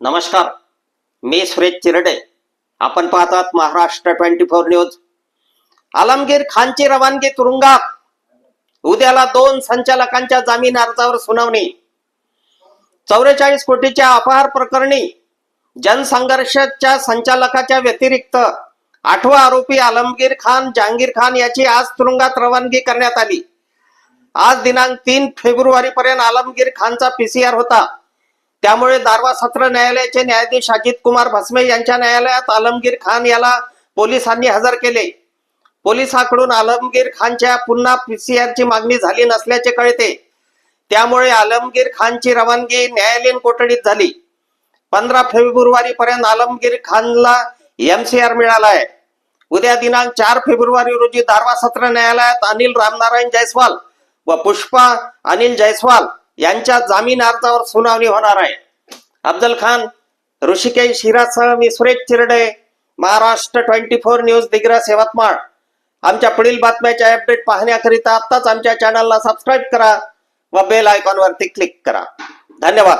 नमस्कार. मी सुरेश चिरडे. आपण पाहतात Maharashtra twenty four news. Alamgir खानची रवानगी तुरुंगात. उद्याला दोन संचालकांच्या जामीन अर्जावर सुनावणी. चौवेचाळीस कोटीच्या अपहार प्रकरणी जनसंघर्षच्या संचालकाच्या व्यतिरिक्त आठवा आरोपी आलमगीर खान जहांगीर खान याची आज तुरुंगात रवानगी करण्यात आली. आज दिनांक तीन फेब्रुवारी पर्यंत आलमगीर खानचा पीसीआर होता. त्यामुळे दारवा सत्र न्यायालयाचे न्यायाधीश अजित कुमार भस्मे यांच्या न्यायालयात आलमगीर खान याला पोलिसांनी हजर केले. पोलिसांकडून आलमगीर खानच्या पुन्हा पीसीआर ची मागणी झाली नसल्याचे कळते. त्यामुळे आलमगीर खानची रवानगी न्यायालयीन कोठडीत झाली. पंधरा फेब्रुवारी पर्यंत आलमगीर खानला एमसीआर मिळाला आहे उद्या दिनांक चार फेब्रुवारी रोजी दारवा सत्र न्यायालयात अनिल रामनारायण जयस्वाल व पुष्पा अनिल जयस्वाल यांच्या जामीन अर्जावर सुनावणी होणार आहे. अफजल खान ऋषिकेश हिरासह मी Suresh Chirde Maharashtra twenty four news Digras Yavatmal आमच्या पुढील बातम्याच्या अपडेट पाहण्याकरिता आत्ताच आमच्या चॅनलला सबस्क्राईब करा व बेल आयकॉनवरती क्लिक करा. धन्यवाद.